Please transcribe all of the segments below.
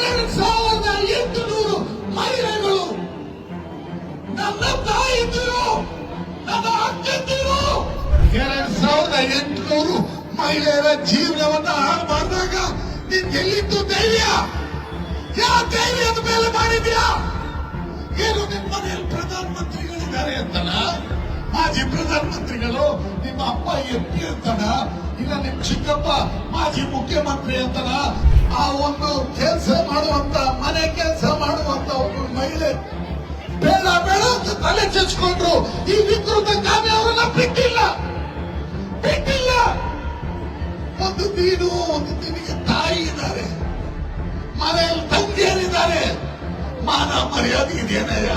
ಎರಡು ಸಾವಿರದ ಎಂಟುನೂರು ಮಹಿಳೆಗಳು ನನ್ನ ತಾಯಿದ್ದರು ನನ್ನ ಅಕ್ಕಂದಿರು ಎರಡು ಸಾವಿರದ ಎಂಟುನೂರು ಮಹಿಳೆಯರ ಜೀವನವನ್ನ ಹಾಳು ಮಾಡಿದಾಗ ನೀನ್ ಎಲ್ಲಿತ್ತು ಧೈರ್ಯ? ಯಾವ ಧೈರ್ಯದ ಮೇಲೆ ಮಾಡಿದ್ಯಾ ಏನು ನಿಮ್ಮ ಮನೆಯಲ್ಲಿ ಪ್ರಧಾನ ಮಂತ್ರಿಗಳಿದ್ದಾರೆ ಅಂತನ ಮಾಜಿ ಪ್ರಧಾನಮಂತ್ರಿಗಳು, ನಿಮ್ಮ ಅಪ್ಪ ಎಂ ಪಿ ಅಂತನ, ಇಲ್ಲ ನಿಮ್ ಚಿಕ್ಕಪ್ಪ ಮಾಜಿ ಮುಖ್ಯಮಂತ್ರಿ ಅಂತನ, ಆ ಒಂದು ಕೆಲಸ ಮಾಡುವಂತ, ಮನೆ ಕೆಲಸ ಮಾಡುವಂತ ಒಬ್ಬ ಮಹಿಳೆ ಬೇಡ ಬೇಡ ಅಂತ ತಲೆ ಚಚ್ಕೊಂಡ್ರು ಈ ವಿಕೃತ ಕಾವ್ಯ ಅವರನ್ನ ಬಿಟ್ಟಿಲ್ಲ. ಬಿಟ್ಟಿಲ್ಲ. ಒಂದು ನೀನು, ಒಂದು ನಿನಗೆ ತಾಯಿ ಇದ್ದಾರೆ. ಮನೆಯಲ್ಲಿ ತಂಗಿಯರಿದ್ದಾರೆ. ಮಾನ ಮರ್ಯಾದೆ ಇದೆಯೇನಯ್ಯ?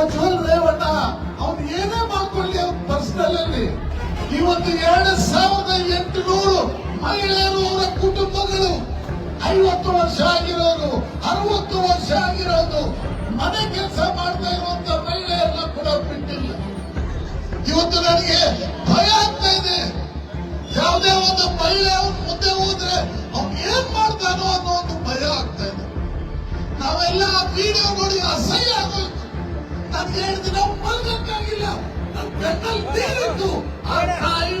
ಪ್ರಜ್ವಲ್ ರೇವಣ್ಣ, ಅವ್ನು ಏನೇ ಮಾಡ್ಕೊಳ್ಳಿ ಅವ್ನ ಪರ್ಸನಲ್ ಅಲ್ಲಿ ಇವತ್ತು ಎರಡು ಸಾವಿರದ ಎಂಟುನೂರು ಮಹಿಳೆಯರು ಅವರ ಕುಟುಂಬಗಳು ಐವತ್ತು ವರ್ಷ ಆಗಿರೋದು, ಅರವತ್ತು ವರ್ಷ ಆಗಿರೋದು, ಮನೆ ಕೆಲಸ ಮಾಡ್ತಾ ಇರುವಂತ ಮಹಿಳೆಯರನ್ನ ಕೂಡ ಬಿಟ್ಟಿಲ್ಲ. ಇವತ್ತು ನನಗೆ ಭಯ ಆಗ್ತಾ ಇದೆ. ಯಾವುದೇ ಒಂದು ಮಹಿಳೆ ಅವ್ನ ಮುಂದೆ ಹೋದ್ರೆ ಅವ್ನು ಏನ್ ಮಾಡ್ತಾನೋ ಅನ್ನೋ ಒಂದು ಭಯ ಆಗ್ತಾ ಇದೆ. ನಾವೆಲ್ಲ ಆ ವಿಡಿಯೋ ನೋಡಿ ಅಸಹ್ಯ ಆಗೋಯ್ತು. ಎರಡು ದಿನ ಮಲ್ಗಕ್ಕಾಗಿಲ್ಲ ನನ್ನ ಬೆನ್ನಲ್ಲಿ ಆ ತಾಯಿ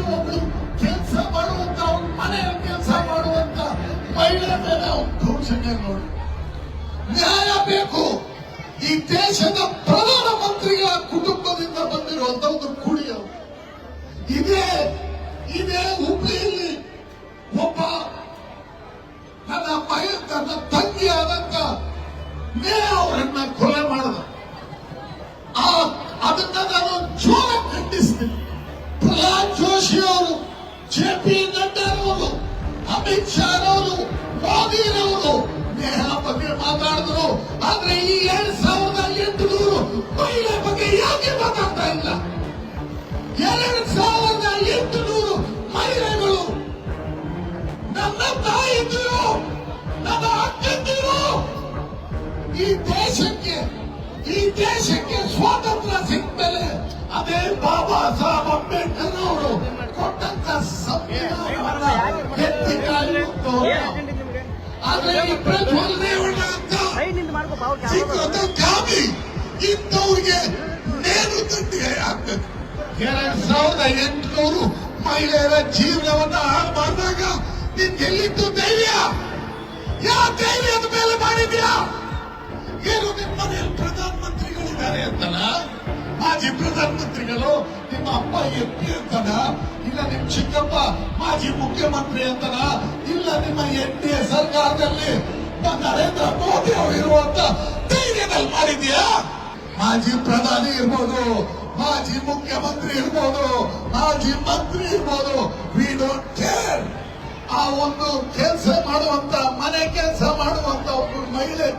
ಕೆಲಸ ಮಾಡುವಂತ ಮನೆಯಲ್ಲಿ ಕೆಲಸ ಮಾಡುವಂತ ಮಹಿಳೆ ಮೇಲೆ ಅವ್ನ ದೌರ್ಜನ್ಯ ನೋಡಿ. ನ್ಯಾಯ ಬೇಕು. ಈ ದೇಶದ ಪ್ರಧಾನ ಮಂತ್ರಿಗಳ ಕುಟುಂಬದಿಂದ ಬಂದಿರುವಂತ ಒಂದು ಕುಡಿ ಅವರು. ಇದೇ ಇದೇ ಹುಬ್ಳಿಯಲ್ಲಿ ಒಬ್ಬ ನನ್ನ ಮಗ ತನ್ನ ತಂಗಿ ಆದಂತ ನೇ ಅವರನ್ನ ಕೊಲೆ ಮಾಡಿದ ಜೆ ಪಿ ನಡ್ಡಾರವರು ಅಮಿತ್ ಶಾ ಅವರು ಮೋದಿರವರು, ನೇಹ ಬಗ್ಗೆ ಮಾತಾಡಿದ್ರು. ಆದ್ರೆ ಈ ಎರಡ್ ಸಾವಿರದ ಎಂಟುನೂರು ಮಹಿಳೆ ಬಗ್ಗೆ ಯಾಕೆ ಮಾತಾಡ್ತಾ ಇಲ್ಲ? ಎರಡು ಸಾವಿರದ ಎಂಟುನೂರು ಮಹಿಳೆಗಳು ನನ್ನ ತಾಯಿದ್ರು, ನನ್ನ ಅಕ್ಕಂದಿರು. ಈ ದೇಶಕ್ಕೆ ಈ ದೇಶಕ್ಕೆ ಸ್ವಾತಂತ್ರ್ಯ ಮೇಲೆ ಅದೇ ಬಾಬಾ ಸಾಹೇಬ್ ಅಂಬೇಡ್ಕರ್ ಅವರು ಆದ್ರೆ ಪ್ರಜ್ವಲ್ ರೇವಣ್ಣ ಅಂತ ಕಾಮಿ ಇಂಥವ್ರಿಗೆ ನೇರು ದಂಡಿಗೆ ಆಗ್ಬೇಕು. ಎರಡ್ ಸಾವಿರದ ಎಂಟುನೂರು ಮಹಿಳೆಯರ ಜೀವನವನ್ನ ಹಾಳು ಮಾಡಿದಾಗ ನೀನ್ ಎಲ್ಲಿತ್ತು ಧೈರ್ಯ? ಯಾವ ಧೈರ್ಯದ ಮೇಲೆ ಮಾಡಿದ್ಯಾ? ಏನು ನಿಮ್ಮ ಮನೆಯಲ್ಲಿ ಪ್ರಧಾನ ಮಂತ್ರಿಗಳಿದ್ದಾರೆ ಅಂತನ ಮಾಜಿ ಪ್ರಧಾನ ಮಂತ್ರಿಗಳು ನಿಮ್ಮ ಅಪ್ಪ ಎಂ ಪಿ ಅಂತನ ಇಲ್ಲ ನಿಮ್ ಚಿಕ್ಕಪ್ಪ ಮಾಜಿ ಮುಖ್ಯಮಂತ್ರಿ ಅಂತನ ಇಲ್ಲ ನಿಮ್ಮ ಎನ್ ಸರ್ಕಾರದಲ್ಲಿ ನರೇಂದ್ರ ಮೋದಿ ಅವರು ಇರುವಂತ ಧೈರ್ಯದಲ್ಲಿ ಮಾಡಿದ್ಯಾ? ಮಾಜಿ ಪ್ರಧಾನಿ ಇರ್ಬೋದು, ಮಾಜಿ ಮುಖ್ಯಮಂತ್ರಿ ಇರ್ಬೋದು, ಮಾಜಿ ಮಂತ್ರಿ ಇರ್ಬೋದು ವಿ ಡೋಂಟ್ ಕೇರ್ ಆ ಒಂದು ಕೆಲಸ ಮಾಡುವಂತ, ಮನೆ ಕೆಲಸ ಮಾಡುವಂತ ಒಬ್ಬ ಮಹಿಳೆ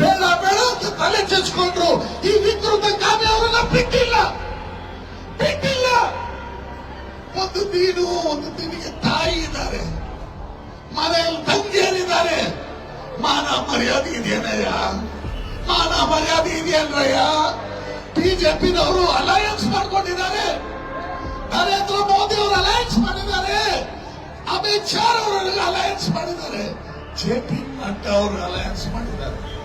ಬೇಡ ಬೇಡ ಅಂತ ತಲೆ ಚಚ್ಕೊಂಡ್ರು ಈ ವಿಕೃತ ಕಾವ್ಯ ಅವರನ್ನ ಬಿಟ್ಟಿಲ್ಲ. ಒಂದು ನೀನು ಒಂದು ನಿನಗೆ ತಾಯಿ ಇದ್ದಾರೆ. ಮನೆಯಲ್ಲಿ ತಂಗಿಯರಿದ್ದಾರೆ. ಮಾನ ಮರ್ಯಾದೆ ಇದೆಯೇನಯ್ಯ? ಮಾನ ಮರ್ಯಾದೆ ಇದೆಯಲ್ರಯ್ಯ? ಬಿಜೆಪಿನವರು ಅಲಯನ್ಸ್ ಮಾಡ್ಕೊಂಡಿದ್ದಾರೆ. ನರೇಂದ್ರ ಮೋದಿ ಅವರು ಅಲಯನ್ಸ್ ಮಾಡಿದ್ದಾರೆ. ಅಮಿತ್ ಶಾ ಅವರು ಅಲಯನ್ಸ್ ಮಾಡಿದ್ದಾರೆ. ಜೆ ಪಿ ನಡ್ಡಾ ಅವರು ಅಲಯನ್ಸ್ ಮಾಡಿದ್ದಾರೆ.